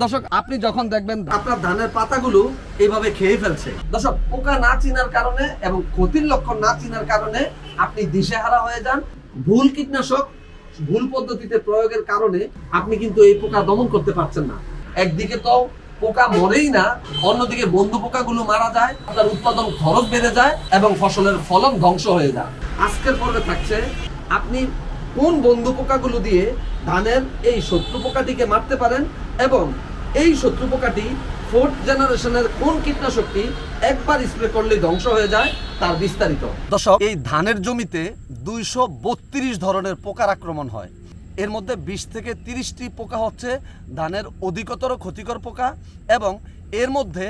দর্শক, আপনি যখন দেখবেন আপনার ধানের পাতাগুলো এইভাবে খেয়ে ফেলছে। দর্শক, পোকা না চিনার কারণে এবং ক্ষতির লক্ষণ না চিনার কারণে আপনি দিশেহারা হয়ে যান। ভুল কীটনাশক, ভুল পদ্ধতিতে প্রয়োগের কারণে আপনি কিন্তু এই পোকা দমন করতে পারছেন না। একদিকে তো পোকা মরেই না, অন্যদিকে বন্ধু পোকাগুলো মারা যায় তার উৎপাদন খরচ বেড়ে যায় এবং ফসলের ফলন ধ্বংস হয়ে যায়। আজকের পর্বে থাকছে, আপনি কোন বন্ধু পোকাগুলো দিয়ে ধানের এই শত্রু পোকাটিকে মারতে পারেন এবং এই শত্রু পোকাটি ফোর্থ জেনারেশনের কোন কীটনাশকটি একবার স্প্রে করলে ধ্বংস হয়ে যায়, তার বিস্তারিত। দর্শক, এই ধানের জমিতে দুইশো বত্রিশ ধরনের পোকার আক্রমণ হয়। এর মধ্যে বিশ থেকে তিরিশটি পোকা হচ্ছে ধানের অধিকতর ক্ষতিকর পোকা এবং এর মধ্যে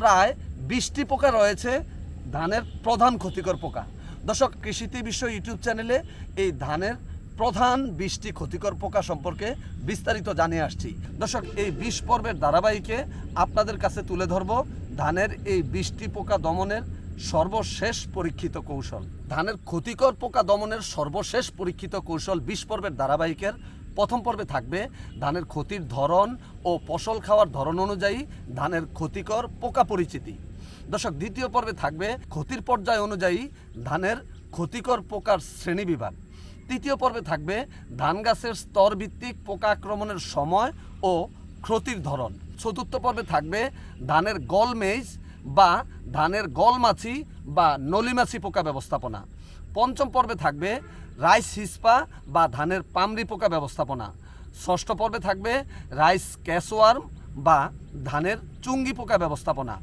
প্রায় বিশটি পোকা রয়েছে ধানের প্রধান ক্ষতিকর পোকা। দর্শক কৃষিতে বিশ্ব ইউটিউব চ্যানেলে এই ধানের প্রধান বিশটি ক্ষতিকর পোকা সম্পর্কে বিস্তারিত জানিয়ে আসছি। দর্শক, এই বিশ পর্বের ধারাবাহিকে আপনাদের কাছে তুলে ধরব ধানের এই বিশটি পোকা দমনের সর্বশেষ পরীক্ষিত কৌশল। ধানের ক্ষতিকর পোকা দমনের সর্বশেষ পরীক্ষিত কৌশল বিশ পর্বের ধারাবাহিকের প্রথম পর্বে থাকবে ধানের ক্ষতির ধরন ও ফসল খাওয়ার ধরন অনুযায়ী ধানের ক্ষতিকর পোকা পরিচিতি। দর্শক, দ্বিতীয় পর্বে থাকবে ক্ষতির পর্যায় অনুযায়ী ধানের ক্ষতিকর পোকার শ্রেণীবিভাগ তৃতীয় পর্বে থাকবে ধান গাছের স্তর ভিত্তিক পোকা আক্রমণের সময় ও ক্ষতির ধরন। চতুর্থ পর্বে থাকবে ধানের গলমেজ বা ধানের গলমাছি বা নলিমাছি পোকা ব্যবস্থাপনা। পঞ্চম পর্বে থাকবে রাইস হিসপা বা ধানের পামরি পোকা ব্যবস্থাপনা। ষষ্ঠ পর্বে থাকবে রাইস ক্যাশওয়ার্ম বা ধানের চুঙ্গি পোকা ব্যবস্থাপনা।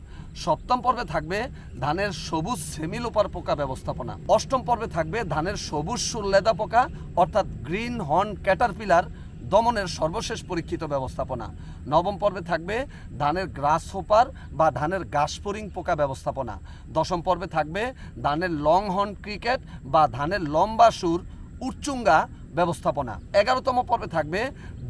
সপ্তম পর্বে থাকবে ধানের সবুজ সেমিলোপার পোকা ব্যবস্থাপনা। অষ্টম পর্বে থাকবে ধানের সবুজ সুল্লেদা পোকা, অর্থাৎ গ্রিন হর্ন ক্যাটারপিলার দমনের সর্বশেষ পরীক্ষিত ব্যবস্থাপনা। নবম পর্বে থাকবে ধানের গ্রাস হোপার বা ধানের গাছপরিং পোকা ব্যবস্থাপনা। দশম পর্বে থাকবে ধানের লং হর্ন ক্রিকেট বা ধানের লম্বা সুর উচ্চুঙ্গা ব্যবস্থাপনা। এগারোতম পর্বে থাকবে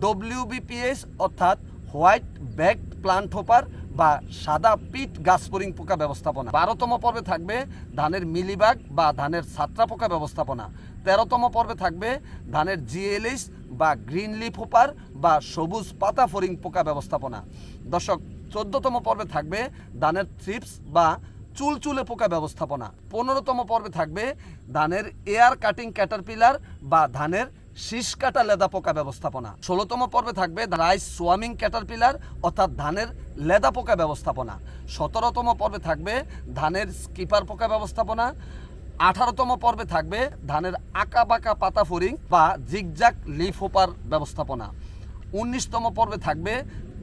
ডব্লিউবিপিএস অর্থাৎ হোয়াইট ব্যাগড প্লান্ট হোপার বা সাদা পিট গাছপরিং পোকা ব্যবস্থাপনা। বারোতম পর্বে থাকবে ধানের মিলিবাগ বা ধানের ছাত্রা পোকা ব্যবস্থাপনা। তেরোতম পর্বে থাকবে ধানের জিএলএস বা গ্রিন লিফ হোপার বা সবুজ পাতা ফরিং পোকা ব্যবস্থাপনা। দর্শক, চোদ্দতম পর্বে থাকবে ধানের থ্রিপস বা চুলচুলে পোকা ব্যবস্থাপনা। পনেরোতম পর্বে থাকবে ধানের এয়ার কাটিং ক্যাটারপিলার বা ধানের শীষ কাটা লেদা পোকা ব্যবস্থাপনা। ষোলোতম পর্বে থাকবে রাইস সোয়ামিং ক্যাটারপিলার অর্থাৎ ধানের লেদা পোকা ব্যবস্থাপনা। সতেরোতম পর্বে থাকবে ধানের স্কিপার পোকা ব্যবস্থাপনা। আঠারোতম পর্বে থাকবে ধানের আঁকা বাঁকা পাতা ফরিং বা জিগজাক লিফ হোপার ব্যবস্থাপনা। উনিশতম পর্বে থাকবে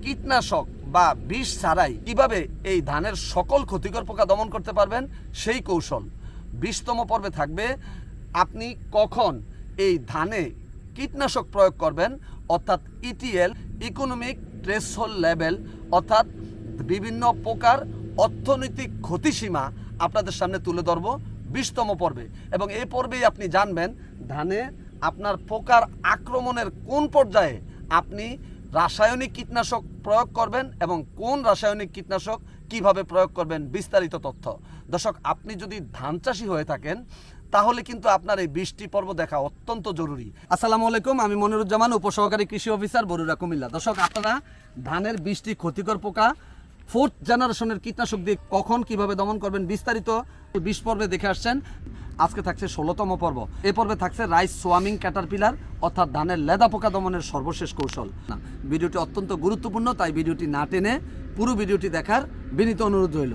কীটনাশক বা বিষ ছাড়াই কীভাবে এই ধানের সকল ক্ষতিকর পোকা দমন করতে পারবেন সেই কৌশল। বিশতম পর্বে থাকবে আপনি কখন এই ধানে কীটনাশক প্রয়োগ করবেন, অর্থাৎ ইটিএল ইকোনমিক ট্রেসহোল লেভেল অর্থাৎ বিভিন্ন প্রকার অর্থনৈতিক ক্ষতিসীমা আপনাদের সামনে তুলে ধরবো বিশতম পর্বে। এবং এই পর্বেই আপনি জানবেন ধানে আপনার পোকার আক্রমণের কোন পর্যায়ে আপনি রাসায়নিক কীটনাশক প্রয়োগ করবেন এবং কোন রাসায়নিক কীটনাশক কীভাবে প্রয়োগ করবেন বিস্তারিত তথ্য। দর্শক, আপনি যদি ধান চাষি হয়ে থাকেন তাহলে কিন্তু আপনার এই বৃষ্টি পর্ব দেখা অত্যন্ত জরুরি। আসসালামু আলাইকুম, আমি মনিরুজ্জামান, উপসহকারী কৃষি অফিসার বরুরা কুমিল্লা। দর্শক, আপনারা ধানের বৃষ্টি ক্ষতিকর পোকা ফোর্থ জেনারেশনের কীটনাশক দিয়ে কখন কীভাবে দমন করবেন বিস্তারিত বিশ পর্বে দেখে আসছেন। আজকে থাকছে ষোলোতম পর্ব। এই পর্বে থাকছে রাইস সোয়ামিং ক্যাটারপিলার, অর্থাৎ ধানের লেদা পোকা দমনের সর্বশেষ কৌশল। ভিডিওটি অত্যন্ত গুরুত্বপূর্ণ, তাই ভিডিওটি না টেনে পুরো ভিডিওটি দেখার বিনীত অনুরোধ রইল।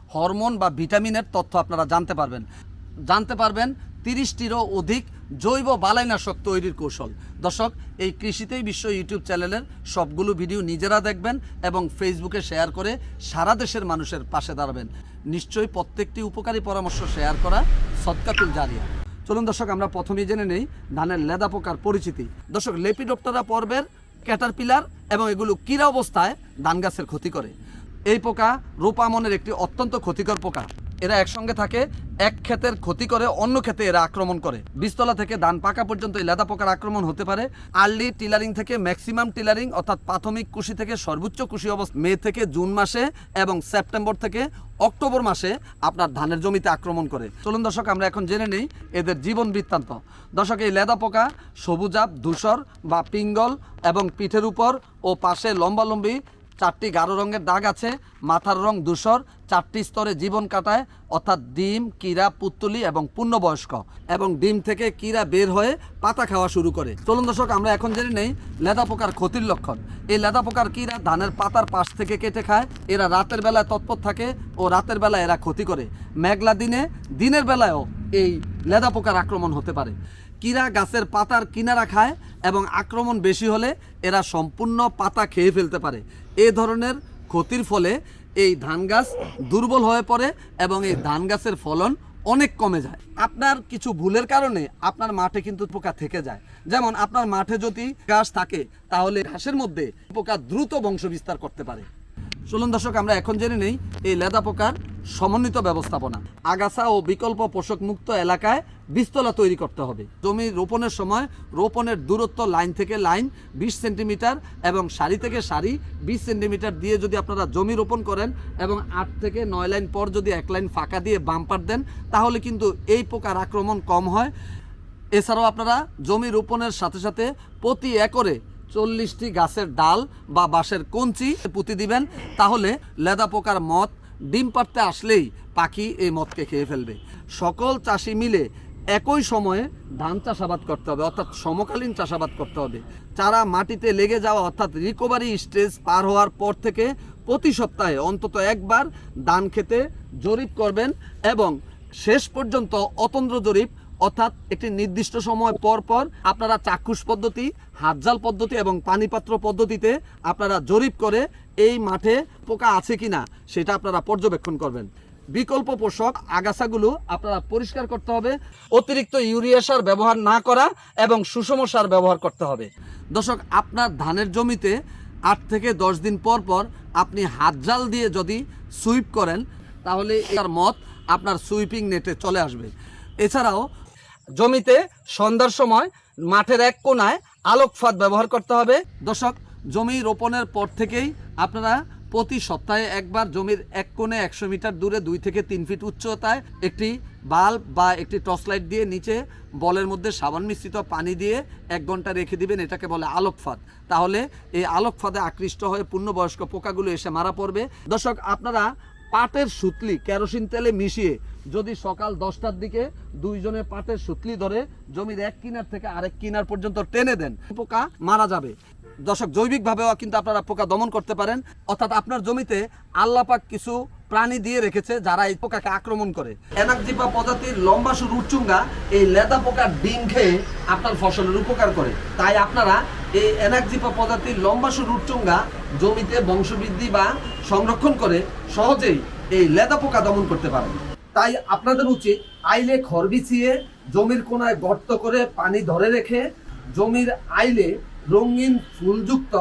হরমোন বা ভিটামিনের তথ্য আপনারা জানতে পারবেন। জানতে পারবেন তিরিশটিরও অধিক জৈব বালাইনাশক তৈরির কৌশল। দর্শক, এই কৃষিতেই বিশ্ব ইউটিউব চ্যানেলের সবগুলো ভিডিও নিজেরা দেখবেন এবং ফেসবুকে শেয়ার করে সারা দেশের মানুষের পাশে দাঁড়াবেন। নিশ্চয়ই প্রত্যেকটি উপকারী পরামর্শ শেয়ার করা সৎকাতুল জারিয়া। চলুন দর্শক, আমরা প্রথমেই জেনে নেই ধানের লেদা পোকার পরিচিতি। দর্শক, লেপিডপ্টারা পর্বের ক্যাটারপিলার এবং এগুলো কিরা অবস্থায় ধান গাছের ক্ষতি করে। এই পোকা রূপামনের একটি অত্যন্ত ক্ষতিকর পোকা। এরা একসঙ্গে থাকে, এক ক্ষেতের ক্ষতি করে, অন্য ক্ষেতে এরা আক্রমণ করে। বীজতলা থেকে ধান পাকা পর্যন্ত এই লেদা পোকার আক্রমণ হতে পারে। আর্লি টিলারিং থেকে ম্যাক্সিমাম টিলারিং, অর্থাৎ প্রাথমিক কুশি থেকে সর্বোচ্চ কুশি অবস্থা মে থেকে জুন মাসে এবং সেপ্টেম্বর থেকে অক্টোবর মাসে আপনার ধানের জমিতে আক্রমণ করে। চলুন দর্শক, আমরা এখন জেনে নিই এদের জীবন বৃত্তান্ত। দর্শক, এই লেদা পোকা সবুজাব ধূসর বা পিঙ্গল এবং পিঠের উপর ও পাশে লম্বালম্বি চারটি গাঢ় রঙের দাগ আছে, মাথার রং ধূসর, চারটি স্তরে জীবন কাটায়, অর্থাৎ ডিম, কীরা, পুত্তলি এবং পূর্ণবয়স্ক। এবং ডিম থেকে কীরা বের হয়ে পাতা খাওয়া শুরু করে। চলুন দর্শক, আমরা এখন জেনে নেই লেদা পোকার ক্ষতির লক্ষণ। এই লেদা পোকার কীরা ধানের পাতার পাশ থেকে কেটে খায়, এরা রাতের বেলায় তৎপর থাকে ও রাতের বেলায় এরা ক্ষতি করে। মেঘলা দিনে, দিনের বেলায়ও এই লেদা পোকার আক্রমণ হতে পারে। কীরা গাছের পাতার কিনারা খায় এবং আক্রমণ বেশি হলে এরা সম্পূর্ণ পাতা খেয়ে ফেলতে পারে। এই ধরনের ক্ষতির ফলে এই ধান গাছ দুর্বল হয়ে পড়ে এবং এই ধান গাছের ফলন অনেক কমে যায়। আপনার কিছু ভুলের কারণে আপনার মাঠে কিন্তু পোকা থেকে যায়। যেমন আপনার মাঠে যদি ঘাস থাকে, তাহলে ঘাসের মধ্যে পোকা দ্রুত বংশ বিস্তার করতে পারে। চলুন দর্শক, আমরা এখন জেনে নেই এই লেদা পোকার সমন্বিত ব্যবস্থাপনা। আগাছা ও বিকল্প পোষক মুক্ত এলাকায় বীজতলা তৈরি করতে হবে। জমি রোপণের সময় রোপণের দূরত্ব লাইন থেকে লাইন, বিশ সেন্টিমিটার এবং সারি থেকে সারি, বিশ সেন্টিমিটার দিয়ে যদি আপনারা জমি রোপণ করেন এবং আট থেকে নয় লাইন পর যদি এক লাইন ফাঁকা দিয়ে বাম্পার দেন, তাহলে কিন্তু এই পোকার আক্রমণ কম হয়। এছাড়াও আপনারা জমি রোপণের সাথে সাথে প্রতি একরে চল্লিশটি গাছের ডাল বা বাঁশের কঞ্চি পুঁতি দিবেন, তাহলে লেদা পোকার মদ ডিম পাড়তে আসলেই পাখি এই মদকে খেয়ে ফেলবে। সকল চাষি মিলে একই সময়ে ধান চাষাবাদ করতে হবে, অর্থাৎ সমকালীন চাষাবাদ করতে হবে। চারা মাটিতে লেগে যাওয়া, অর্থাৎ রিকভারি স্টেজ পার হওয়ার পর থেকে প্রতি সপ্তাহে অন্তত একবার ধান খেতে জরিপ করবেন এবং শেষ পর্যন্ত অতন্দ্র জরিপ, অর্থাৎ একটি নির্দিষ্ট সময় পর পর আপনারা চাক্ষুষ পদ্ধতি, হাতজাল পদ্ধতি এবং পানিপাত্র পদ্ধতিতে আপনারা জরিপ করে এই মাঠে পোকা আছে কিনা, সেটা আপনারা পর্যবেক্ষণ করবেন। বিকল্প পোষক আগাছাগুলো আপনারা পরিষ্কার করতে হবে, অতিরিক্ত ইউরিয়া সার ব্যবহার না করা এবং সুষম সার ব্যবহার করতে হবে। দর্শক, আপনার ধানের জমিতে আট থেকে দশ দিন পর পর আপনি হাত জাল দিয়ে যদি সুইপ করেন, তাহলে এর মত আপনার সুইপিং নেটে চলে আসবে। এছাড়াও, জমিতে সন্ধ্যার সময় মাঠের এক কোনায় আলোক ফাঁদ ব্যবহার করতে হবে। দর্শক, জমি রোপণের পর থেকেই আপনারা প্রতি সপ্তাহে একবার জমির এক কোণে একশো মিটার দূরে দুই থেকে তিন ফিট উচ্চতায় একটি বাল্ব বা একটি টর্চ লাইট দিয়ে নিচে বলের মধ্যে সাবান মিশ্রিত পানি দিয়ে এক ঘণ্টা রেখে দিবেন, এটাকে বলে আলোক ফাঁদ। তাহলে এই আলোক ফাঁদে আকৃষ্ট হয়ে পূর্ণবয়স্ক পোকাগুলো এসে মারা পড়বে। দর্শক, আপনারা পাটের সুতলি, কেরোসিন তেলে মিশিয়ে যদি সকাল দশটার দিকে দুইজনে পাটের সুতলি ধরে জমির এক কিনার থেকে আরেক কিনার পর্যন্ত টেনে দেন, পোকা মারা যাবে। দর্শক, জৈবিকভাবেও কিন্তু আপনারা পোকা দমন করতে পারেন। অর্থাৎ আপনার জমিতে আল্লাপাক কিছু প্রাণী দিয়ে রেখেছে যারা এই পোকাকে আক্রমণ করে। এনাকজিপা প্রজাতির লম্বা সুর উচ্চুঙ্গা এই লেদা পোকার ডিম খেয়ে আপনার ফসলের উপকার করে। তাই আপনারা এই এনাকজিপা প্রজাতির লম্বা সুর উচ্চুঙ্গা জমিতে বংশবৃদ্ধি বা সংরক্ষণ করে সহজেই এই লেদা পোকা দমন করতে পারেন। তাই আপনাদের উচিত আইলে খড় বিছিয়ে জমির কোনায় গর্ত করে পানি ধরে রেখে জমির আইলে রঙিন ফুলযুক্ত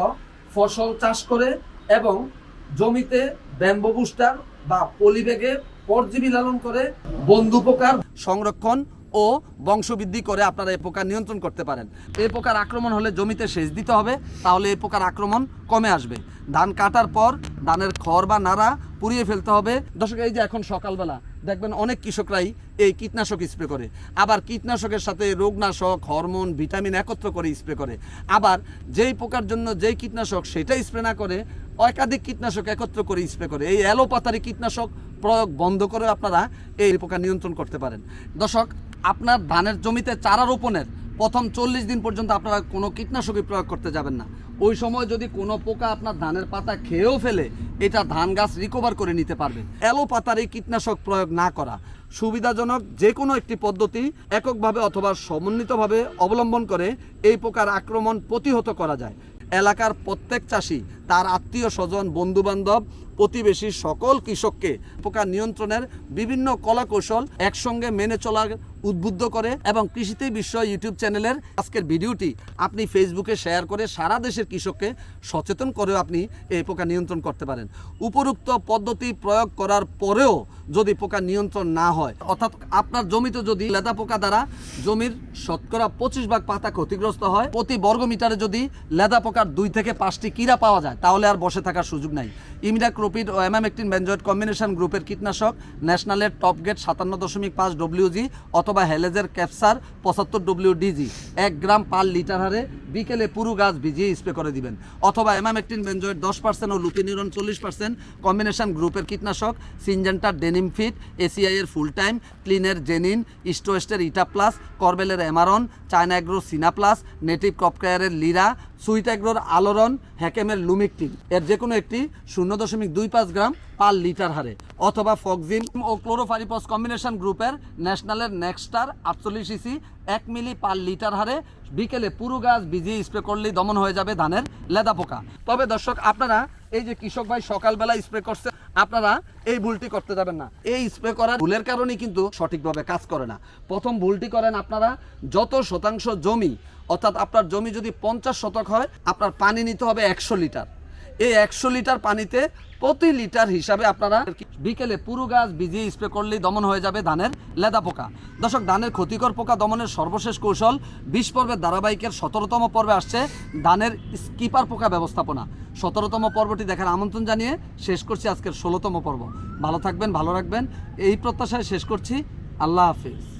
ফসল চাষ করে এবং জমিতে ব্যাম্বো বুস্টার বা পলিব্যাগে পরজীবী লালন করে বন্ধু পোকার সংরক্ষণ ও বংশবৃদ্ধি করে আপনারা এই পোকা নিয়ন্ত্রণ করতে পারেন। এই পোকার আক্রমণ হলে জমিতে সেচ দিতে হবে, তাহলে এই পোকার আক্রমণ কমে আসবে। ধান কাটার পর ধানের খড় বা নাড়া পুড়িয়ে ফেলতে হবে। দর্শক, এই যে এখন সকালবেলা দেখবেন অনেক কৃষকরাই এই কীটনাশক স্প্রে করে। আবার কীটনাশকের সাথে রোগনাশক, হরমোন, ভিটামিন একত্র করে স্প্রে করে। আবার যেই পোকার জন্য যেই কীটনাশক সেটা স্প্রে না করে, একাধিক কীটনাশক একত্র করে স্প্রে করে। এই অ্যালোপাতারি কীটনাশক প্রয়োগ বন্ধ করে আপনারা এই পোকা নিয়ন্ত্রণ করতে পারেন। দর্শক, আপনার ধানের জমিতে চারা রোপণের প্রথম চল্লিশ দিন পর্যন্ত আপনারা কোনো কীটনাশকই প্রয়োগ করতে যাবেন না। ওই সময় যদি কোনো পোকা আপনার ধানের পাতা খেয়েও ফেলে, এটা ধান গাছ রিকভার করে নিতে পারবে। অ্যালোপাতার এই কীটনাশক প্রয়োগ না করা সুবিধাজনক যে কোনো একটি পদ্ধতি এককভাবে অথবা সমন্বিতভাবে অবলম্বন করে এই পোকার আক্রমণ প্রতিহত করা যায়। এলাকার প্রত্যেক চাষি তার আত্মীয় স্বজন বন্ধু বান্ধব প্রতিবেশী সকল কৃষককে পোকা নিয়ন্ত্রণের বিভিন্ন কলা কৌশল একসঙ্গে মেনে চলার উদ্বুদ্ধ করে এবং কৃষিতে বিশ্ব ইউটিউব চ্যানেলের আজকের ভিডিওটি আপনি ফেসবুকে শেয়ার করে সারা দেশের কৃষককে সচেতন করেও আপনি এই পোকা নিয়ন্ত্রণ করতে পারেন। উপরোক্ত পদ্ধতি প্রয়োগ করার পরেও যদি পোকা নিয়ন্ত্রণ না হয়, অর্থাৎ আপনার জমিতে যদি লেদা পোকা দ্বারা জমির শতকরা পঁচিশ ভাগ পাতা ক্ষতিগ্রস্ত হয়, প্রতি বর্গ মিটারে যদি লেদা পোকার দুই থেকে পাঁচটি কিরা পাওয়া যায় তাহলে আর বসে থাকার সুযোগ নাই। ইমিডাক্রোপিড ও এমামেকটিন বেঞ্জয়েড কম্বিনেশন গ্রুপের কীটনাশক, ন্যাশনালের টপ গেট সাতান্ন দশমিক পাঁচ ডব্লিউজি অথবা হেলেজের ক্যাপসার পঁচাত্তর ডব্লিউ ডিজি এক গ্রাম পার লিটার হারে বিকেলে পুরো গাছ ভিজিয়ে স্প্রে করে দিবেন। অথবা এমামেকটিন বেঞ্জয়েড দশ পার্সেন্ট ও লুপিনিউরন চল্লিশ পার্সেন্ট কম্বিনেশন গ্রুপের কীটনাশক, সিনজেন্টার ডেনিম ফিট এসিআই এর ফুল টাইম ক্লিনের জেনিন ইস্টোয়েস্টের ইটা প্লাস, করবেলের এমারন চায়না সিনা প্লাস, নেটিভ ক্রপকেয়ারের লিরা সুইট আলোড়ন হ্যাকেমের লুমিকটিন। এর যে কোনো একটি শূন্য দশমিক দুই পাঁচ গ্রাম পার লিটার হারে, অথবা ফক্সিন ও ক্লোরোফারিপস কম্বিনেশন গ্রুপের ন্যাশনালের নেক্সটার আটচল্লিশ ইসি এক মিলি পার লিটার হারে বিকেলে পুরো গাছ ভিজিয়ে স্প্রে করলেই দমন হয়ে যাবে ধানের লেদা পোকা। তবে দর্শক, আপনারা এই যে কৃষক ভাই সকালবেলা স্প্রে করছে আপনারা এই ভুলটি করতে যাবেন না। এই স্প্রে করার ভুলের কারণে কিন্তু সঠিকভাবে কাজ করে না। প্রথম ভুলটি করেন আপনারা, যত শতাংশ জমি, অর্থাৎ আপনার জমি যদি পঞ্চাশ শতক হয়, আপনার পানি নিতে হবে একশো লিটার। এই একশো লিটার পানিতে প্রতি লিটার হিসাবে আপনারা বিকেলে পুরো গাছ ভিজিয়ে স্প্রে করলেই দমন হয়ে যাবে ধানের লেদা পোকা। দর্শক, ধানের ক্ষতিকর পোকা দমনের সর্বশেষ কৌশল বিশ পর্বের ধারাবাহিকের সতেরোতম পর্বে আসছে ধানের স্কিপার পোকা ব্যবস্থাপনা। সতেরোতম পর্বটি দেখার আমন্ত্রণ জানিয়ে শেষ করছি আজকের ষোলোতম পর্ব। ভালো থাকবেন, ভালো রাখবেন। এই প্রত্যাশায় শেষ করছি। আল্লাহ হাফিজ।